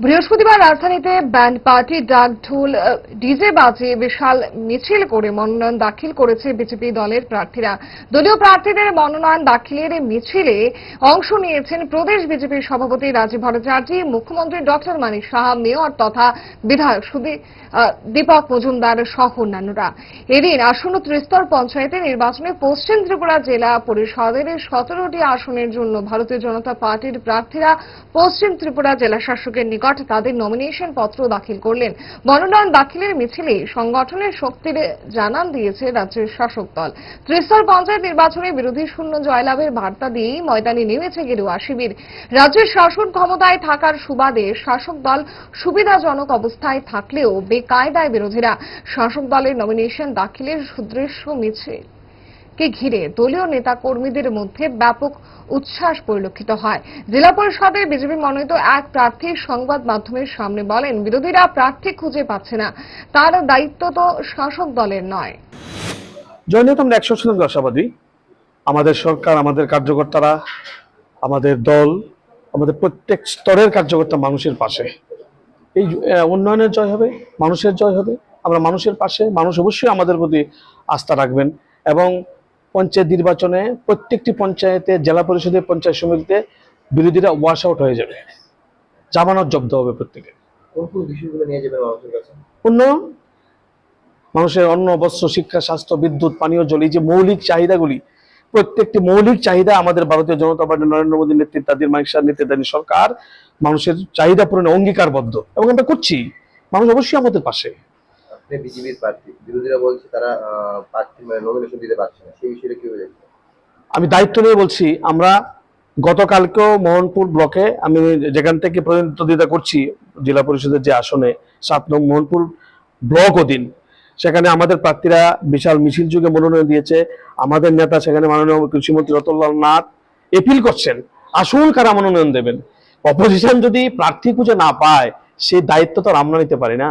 বৃহস্পতিবার রাজধানীতে band party, ডাক ঢোল ডিজে বাজিয়ে বিশাল মিছিল করে মনোনয়ন দাখিল করেছে বিজেপি দলের প্রার্থীরা। দলীয় প্রার্থীদের মনোনয়ন দাখিলের মিছিলে অংশ নিয়েছেন প্রদেশ বিজেপির সভাপতি রাজীব ভট্টাচার্য, মুখ্যমন্ত্রী ডক্টর মানিক সাহা, মেয়র তথা বিধায়ক দীপক মজুমদার সহ অন্যান্যরা। এদিন আসন্ন ত্রিস্তর পঞ্চায়েতের নির্বাচনে পশ্চিম ত্রিপুরা জেলা পরিষদের সতেরোটি আসনের জন্য ভারতীয় জনতা পার্টির প্রার্থীরা পশ্চিম ত্রিপুরা জেলা শাসকের নিকট তাদের নমিনেশন পত্র দাখিল করলেন। মনোনয়ন দাখিলের মিছিলে সংগঠনের শক্তির জানান দিয়েছে রাজ্যের শাসক দল। ত্রিস্তর পঞ্চায়েত নির্বাচনে বিরোধী শূন্য জয়লাভের বার্তা দিয়েই ময়দানে নেমেছে গেরুয়া শিবির। রাজ্যের শাসন ক্ষমতায় থাকার সুবাদে শাসক দল সুবিধাজনক অবস্থায় থাকলেও বেকায়দায় বিরোধীরা। শাসক দলের নমিনেশন দাখিলের সুদৃশ্য মিছিল কে ঘিরে দলীয় নেতা কর্মীদের মধ্যে ব্যাপক উচ্ছ্বাস পরিলক্ষিত হয়। জেলা পরিষদে বিজেপি মনোনীত এক প্রার্থী সংবাদ মাধ্যমের সামনে বলেন, বিরোধীরা প্রার্থী খুঁজে পাচ্ছে না। তার দায়িত্ব তো শাসক দলের নয়। জয়নিয়ত আমরা একশো শতাংশ আশাবাদী? আমাদের সরকার, আমাদের কার্যকর্তারা, আমাদের দল, আমাদের প্রত্যেক স্তরের কার্যকর্তা মানুষের পাশে। এই উন্নয়নের জয় হবে, মানুষের জয় হবে। আমরা মানুষের পাশে, মানুষ অবশ্যই আমাদের প্রতি আস্থা রাখবেন এবং পঞ্চায়েত নির্বাচনে প্রত্যেকটি পঞ্চায়েতে জেলা পরিষদের পঞ্চায়েত সমিতিতে বিরোধীরা ওয়াশ আউট হয়ে যাবে। জামানত জব্দ হবে প্রত্যেকে। উন্নয়ন মানুষের অন্ন বস্ত্র শিক্ষা স্বাস্থ্য বিদ্যুৎ পানীয় জল এই যে মৌলিক চাহিদাগুলি প্রত্যেকটি মৌলিক চাহিদা আমাদের ভারতীয় জনতা পার্টি নরেন্দ্র মোদীর নেতৃত্বাধীন মাইক শাহ নেতৃত্বাধীন সরকার মানুষের চাহিদা পূরণে অঙ্গীকারবদ্ধ। এবং আমরা করছি। মানুষ অবশ্যই আমাদের পাশে। বিজেপির প্রার্থী। বিরোধীরা বলছে তারা প্রার্থী মানে নমিনেশন দিতে পারছে না। সেই বিষয়টা কীভাবে দেখছেন? আমি দায়িত্ব নিয়ে বলছি, আমরা গতকালকেও মোহনপুর ব্লকে আমি যেখান থেকে প্রতিনিধিত্ব করছি, জেলা পরিষদের যে আসনে, সাত নং মোহনপুর ব্লক অধীন, সেখানে আমাদের প্রার্থীরা বিশাল মিছিল যুগে মনোনয়ন দিয়েছে। আমাদের নেতা সেখানে মাননীয় কৃষিমন্ত্রী রতনলাল নাথ এপিল করছেন, আসুন কারা মনোনয়ন দেবেন। অপোজিশন যদি প্রার্থী খুঁজে না পায় সেই দায়িত্ব তো আমরা নিতে পারি না।